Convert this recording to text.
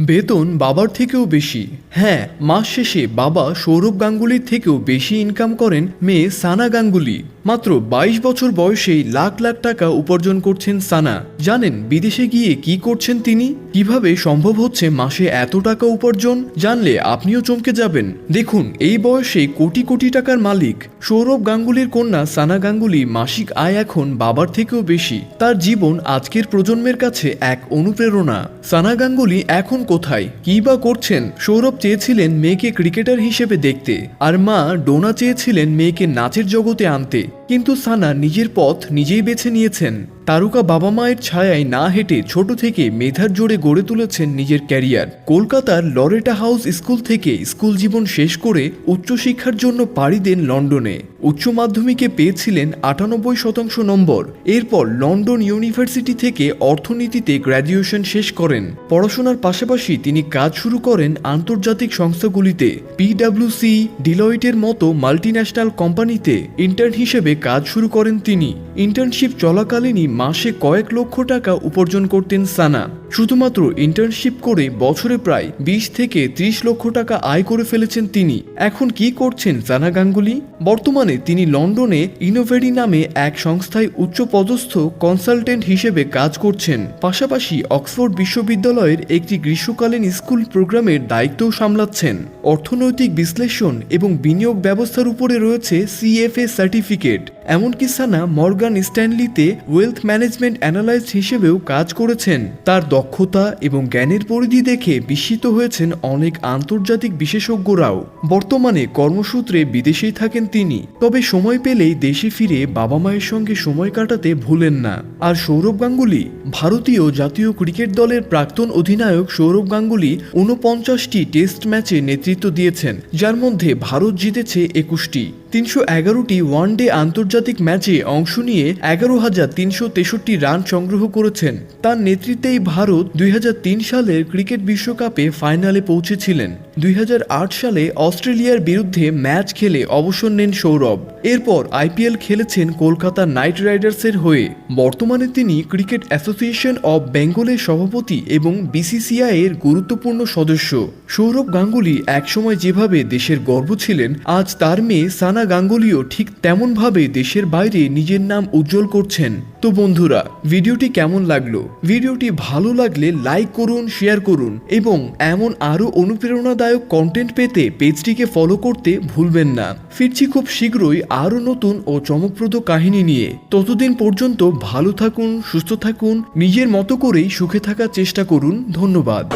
বেতন বাবার থেকেও বেশি। হ্যাঁ মাস শেষে বাবা সৌরভ গাঙ্গুলির থেকেও বেশি ইনকাম করেন মেয়ে সানা গাঙ্গুলি। মাত্র বাইশ বছর বয়সেই লাখ লাখ টাকা উপার্জন করছেন সানা। জানেন বিদেশে গিয়ে কি করছেন তিনি? কীভাবে সম্ভব হচ্ছে মাসে এত টাকা উপার্জন? জানলে আপনিও চমকে যাবেন। দেখুন, এই বয়সে কোটি কোটি টাকার মালিক। সৌরভ গাঙ্গুলির কন্যা সানা গাঙ্গুলি মাসিক আয় এখন বাবার থেকেও বেশি। তার জীবন আজকের প্রজন্মের কাছে এক অনুপ্রেরণা। সানা গাঙ্গুলি এখন কোথায়? কি বা করছেন? সৌরভ চেয়েছিলেন মেয়েকে ক্রিকেটার হিসেবে দেখতে। আর মা ডোনা চেয়েছিলেন মেয়েকে নাচের জগতে আনতে। কিন্তু সানা নিজের পথ নিজেই বেছে নিয়েছেন। তারকা বাবা মায়ের ছায়ায় না হেঁটে ছোট থেকে মেধার জোরে গড়ে তুলেছেন নিজের ক্যারিয়ার। কলকাতার লরেটা হাউস স্কুল থেকে স্কুল জীবন শেষ করে উচ্চশিক্ষার জন্য পাড়ি দেন লন্ডনে। উচ্চ মাধ্যমিকে পেয়েছিলেন আটানব্বই শতাংশ নম্বর। এরপর লন্ডন ইউনিভার্সিটি থেকে অর্থনীতিতে গ্র্যাজুয়েশন শেষ করেন। পড়াশোনার পাশাপাশি তিনি কাজ শুরু করেন আন্তর্জাতিক সংস্থাগুলিতে। পিডাব্লিউসি ডিলয়েটের মতো মাল্টিন্যাশনাল কোম্পানিতে ইন্টার্ন হিসেবে কাজ শুরু করেন তিনি। ইন্টার্নশিপ চলাকালীনই মাসে কয়েক লক্ষ টাকা উপার্জন করতেন সানা। শুধুমাত্র ইন্টার্নশিপ করে বছরে প্রায় বিশ থেকে ত্রিশ লক্ষ টাকা আয় করে ফেলেছেন তিনি। এখন কি করছেন সানা গাঙ্গুলি? বর্তমানে তিনি লন্ডনে ইনোভেরি নামে এক সংস্থায় উচ্চপদস্থ কনসালটেন্ট হিসেবে কাজ করছেন। পাশাপাশি অক্সফোর্ড বিশ্ববিদ্যালয়ের একটি গ্রীষ্মকালীন স্কুল প্রোগ্রামের দায়িত্বও সামলাচ্ছেন। অর্থনৈতিক বিশ্লেষণ এবং বিনিয়োগ ব্যবস্থার উপরে রয়েছে সিএফএ সার্টিফিকেট এমনকি সানা মর্গান স্ট্যানলিতে ওয়েলথ ম্যানেজমেন্ট অ্যানালাইস্ট হিসেবেও কাজ করেছেন। তার দক্ষতা এবং জ্ঞানের পরিধি দেখে বিস্মিত হয়েছেন অনেক আন্তর্জাতিক বিশেষজ্ঞরাও। বর্তমানে কর্মসূত্রে বিদেশেই থাকেন তিনি। তবে সময় পেলেই দেশে ফিরে বাবা মায়ের সঙ্গে সময় কাটাতে ভুলেন না। আর সৌরভ গাঙ্গুলি, ভারতীয় জাতীয় ক্রিকেট দলের প্রাক্তন অধিনায়ক সৌরভ গাঙ্গুলি ঊনপঞ্চাশটি টেস্ট ম্যাচে নেতৃত্ব দিয়েছেন, যার মধ্যে ভারত জিতেছে একুশটি। তিনশো এগারোটি ওয়ানডে আন্তর্জাতিক ম্যাচে অংশ নিয়ে এগারো হাজার তিনশো তেষট্টি রান সংগ্রহ করেছেন। তার নেতৃত্বেই ভারত দুই হাজার তিন সালের ক্রিকেট বিশ্বকাপে ফাইনালে পৌঁছেছিলেন। দুই হাজার আট সালে অস্ট্রেলিয়ার বিরুদ্ধে ম্যাচ খেলে অবসর নেন সৌরভ। এরপর আইপিএল খেলেছেন কলকাতা নাইট রাইডার্সের হয়ে। বর্তমানে তিনি ক্রিকেট অ্যাসোসিয়েশন অব বেঙ্গলের সভাপতি এবং বিসিসিআই এর গুরুত্বপূর্ণ সদস্য। সৌরভ গাঙ্গুলি একসময় যেভাবে দেশের গর্ব ছিলেন, আজ তার মেয়ে সানা গাঙ্গুলিও ঠিক তেমনভাবে দেশের বাইরে নিজের নাম উজ্জ্বল করছেন। তো বন্ধুরা, ভিডিওটি কেমন লাগল? ভিডিওটি ভালো লাগলে লাইক করুন, শেয়ার করুন এবং এমন আরও অনুপ্রেরণাদায়ক কন্টেন্ট পেতে পেজটিকে ফলো করতে ভুলবেন না। ফিরছি খুব শীঘ্রই আরও নতুন ও চমকপ্রদ কাহিনী নিয়ে। ততদিন পর্যন্ত ভালো থাকুন, সুস্থ থাকুন, নিজের মতো করেই সুখে থাকার চেষ্টা করুন। ধন্যবাদ।